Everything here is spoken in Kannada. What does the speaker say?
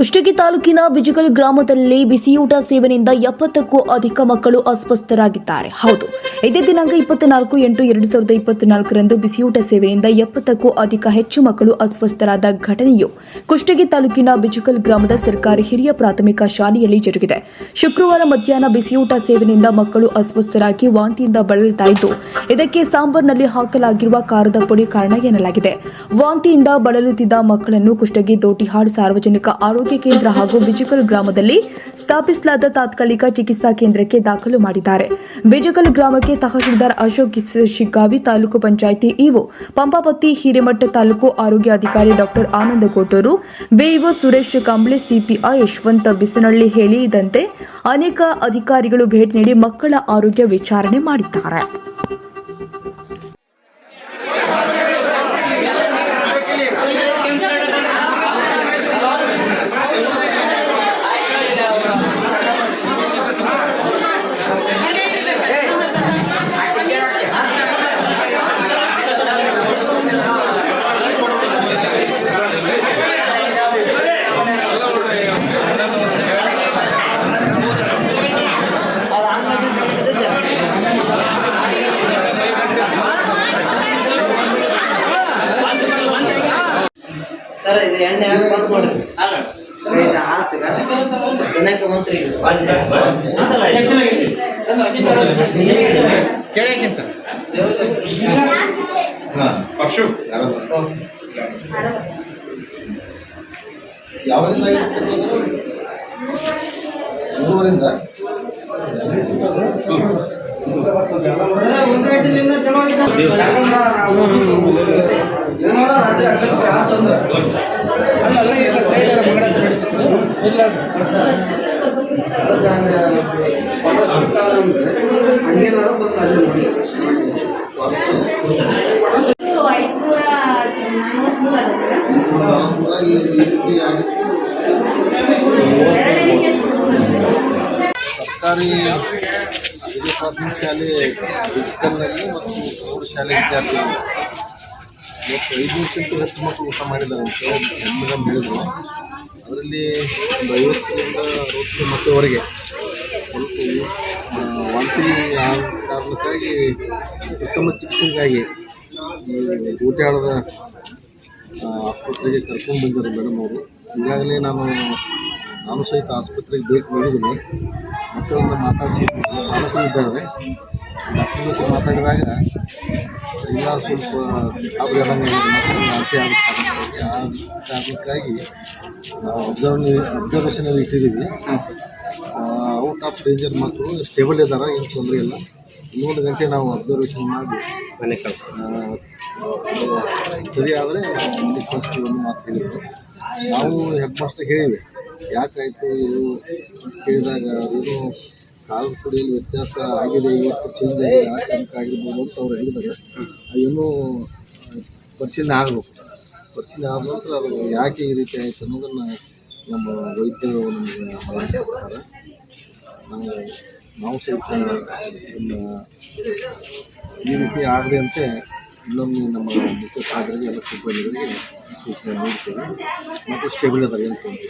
ಕುಷ್ಟಗಿ ತಾಲೂಕಿನ ಬಿಜಗಲ್ ಗ್ರಾಮದಲ್ಲಿ ಬಿಸಿಯೂಟ ಸೇವನೆಯಿಂದ ಎಪ್ಪತ್ತಕ್ಕೂ ಅಧಿಕ ಮಕ್ಕಳು ಅಸ್ವಸ್ಥರಾಗಿದ್ದಾರೆ. ಹೌದು, ಇದೇ ದಿನಾಂಕ ಇಪ್ಪತ್ನಾಲ್ಕು ಎಂಟು ಎರಡು ಸಾವಿರದ ಇಪ್ಪತ್ನಾಲ್ಕರಂದು ಬಿಸಿಯೂಟ ಸೇವನೆಯಿಂದ ಎಪ್ಪತ್ತಕ್ಕೂ ಅಧಿಕ ಹೆಚ್ಚು ಮಕ್ಕಳು ಅಸ್ವಸ್ಥರಾದ ಘಟನೆಯು ಕುಷ್ಟಗಿ ತಾಲೂಕಿನ ಬಿಜಗಲ್ ಗ್ರಾಮದ ಸರ್ಕಾರಿ ಹಿರಿಯ ಪ್ರಾಥಮಿಕ ಶಾಲೆಯಲ್ಲಿ ಜರುಗಿದೆ. ಶುಕ್ರವಾರ ಮಧ್ಯಾಹ್ನ ಬಿಸಿಯೂಟ ಸೇವನೆಯಿಂದ ಮಕ್ಕಳು ಅಸ್ವಸ್ಥರಾಗಿ ವಾಂತಿಯಿಂದ ಬಳಲ್ತಾ ಇದ್ದು ಇದಕ್ಕೆ ಸಾಂಬಾರ್ನಲ್ಲಿ ಹಾಕಲಾಗಿರುವ ಖಾರದ ಪುಡಿ ಕಾರಣ ಎನ್ನಲಾಗಿದೆ. ವಾಂತಿಯಿಂದ ಬಳಲುತ್ತಿದ್ದ ಮಕ್ಕಳನ್ನು ಕುಷ್ಟಗಿ ದೋಟಿಹಾಡ್ ಸಾರ್ವಜನಿಕ ಆರೋಗ್ಯ ಕೇಂದ್ರ ಹಾಗೂ ಬಿಜಕಲ್ ಗ್ರಾಮದಲ್ಲಿ ಸ್ಥಾಪಿಸಲಾದ ತಾತ್ಕಾಲಿಕ ಚಿಕಿತ್ಸಾ ಕೇಂದ್ರಕ್ಕೆ ದಾಖಲು ಮಾಡಿದ್ದಾರೆ. ಬಿಜಕಲ್ ಗ್ರಾಮಕ್ಕೆ ತಹಶೀಲ್ದಾರ್ ಅಶೋಕ್ ಶಿಗ್ಗಾವಿ, ತಾಲೂಕು ಪಂಚಾಯಿತಿ ಇಒ ಪಂಪಾಪತ್ತಿ, ಹಿರೇಮಠ ತಾಲೂಕು ಆರೋಗ್ಯ ಅಧಿಕಾರಿ doctor Ananda Kotur, BEO Suresh Kamble, CPI Yashwant Bisanalli ಹೇಳಿದಂತೆ ಅನೇಕ ಅಧಿಕಾರಿಗಳು ಭೇಟಿ ನೀಡಿ ಮಕ್ಕಳ ಆರೋಗ್ಯ ವಿಚಾರಣೆ ಮಾಡಿದ್ದಾರೆ. ಸರ್ ಇದು ಎಣ್ಣೆ ಹಾಕಿ ಬಂದ್ ಮಾಡಿ ಇದು ಆತಗ ಸನೇಕ ಮಂತ್ರಿ ಕೇಳಿ ಸರ್ ಪಶು ಐದ್ನೂರ ನಲವತ್ಮೂರು ಅದ ಸರ್ ನಾಲ್ಕುನೂರ ಈ ರೀತಿ ಆಗಿತ್ತು ಎರಡನೇಗೆ ಎಷ್ಟು ಸರ್ಕಾರಿ ಹಿರಿಯ ಪ್ರಾಥಮಿಕ ಶಾಲೆ ಫಿಸಿಕಲ್ನಲ್ಲಿ ಮತ್ತು ಪ್ರೌಢಶಾಲೆ ವಿದ್ಯಾರ್ಥಿಗಳು ಇವತ್ತು ಐದುನೂರಕ್ಕಿಂತ ಹೆಚ್ಚು ಮಕ್ಕಳು ಊಟ ಮಾಡಿದ್ದಾರೆ ಅಂತ ಮೇಡಮ್ ಹೇಳಿದ್ರು. ಅದರಲ್ಲಿ ಒಂದು ಐವತ್ತರಿಂದ ಅರವತ್ತು ಮಕ್ಕಳವರೆಗೆ ಸ್ವಲ್ಪ ವಾಂತಿ ಆದ ಕಾರಣಕ್ಕಾಗಿ ಉತ್ತಮ ಚಿಕಿತ್ಸೆಗಾಗಿ ಈ ಊಟಾಳದ ಆಸ್ಪತ್ರೆಗೆ ಕರ್ಕೊಂಡು ಬಂದಿದ್ದಾರೆ ಮೇಡಮ್ ಅವರು. ಈಗಾಗಲೇ ನಾನು ನಾನು ಸಹಿತ ಆಸ್ಪತ್ರೆಗೆ ಭೇಟಿ ನೀಡಿದ್ದೀನಿ. ಮಕ್ಕಳನ್ನ ಮಾತಾಡಿಸಿ ಪಾಲಕರು ಇದ್ದಾರೆ ಜೊತೆ ಮಾತಾಡಿದಾಗ ಇಲ್ಲ ಸ್ವಲ್ಪ ಅವರೆಲ್ಲ ಕಾರಣಕ್ಕಾಗಿ ನಾವು ಅಬ್ಸರ್ವ್ ಅಬ್ಸರ್ವೇಷನಲ್ಲಿ ಇಟ್ಟಿದ್ದೀವಿ. ಔಟ್ ಆಫ್ ಡೇಂಜರ್ ಮಕ್ಕಳು ಸ್ಟೇಬಲ್ ಇದ್ದಾರೆ ಏನು ತೊಂದರೆ ಇಲ್ಲ. ಇನ್ನೊಂದು ಗಂಟೆ ನಾವು ಅಬ್ಸರ್ವೇಷನ್ ಮಾಡಿ ಮನೆ ಸರಿ ಆದರೆ ನಾವು ಕಳಿಸ್ತೀವಿ ಅನ್ನೋ ಮಾತು ಹೇಳಿದ್ರು. ನಾವು ಹೆಡ್ ಮಾಸ್ಟರ್ ಹೇಳಿವೆ. ಯಾಕಾಯಿತು ಇದು ಕೇಳಿದಾಗ ಏನು ಕಾಲು ಕುಡಿಯಲ್ಲಿ ವ್ಯತ್ಯಾಸ ಆಗಿದೆ ಇವತ್ತು ಚೇಂಜ್ ಆಗಿದೆ ಆ ಅಂತ ಅವ್ರು ಹೇಳಿದ್ದಾರೆ. ಏನೂ ಪರಿಶೀಲನೆ ಆಗಬೇಕು. ಪರಿಶೀಲನೆ ಆದ ನಂತರ ಅದು ಯಾಕೆ ಈ ರೀತಿ ಆಯಿತು ಅನ್ನೋದನ್ನು ನಮ್ಮ ವೈದ್ಯರು ನಮಗೆ ಮಾಹಿತಿ ಕೊಡ್ತಾರೆ ನಾವು ಸಹಿತ ಈ ರೀತಿ ಆಗದಂತೆ ಇನ್ನೊಮ್ಮೆ ನಮ್ಮ ಮುಖ್ಯ ಸಾಧನೆಗೆ ಎಲ್ಲ ಸಿಬ್ಬಂದಿಗಳಿಗೆ ಸೂಚನೆ ನೀಡ್ತೇವೆ. ಮತ್ತು ಸ್ಟೇಬಲ್ ಅದ ಏನು ತೊಂದರೆ.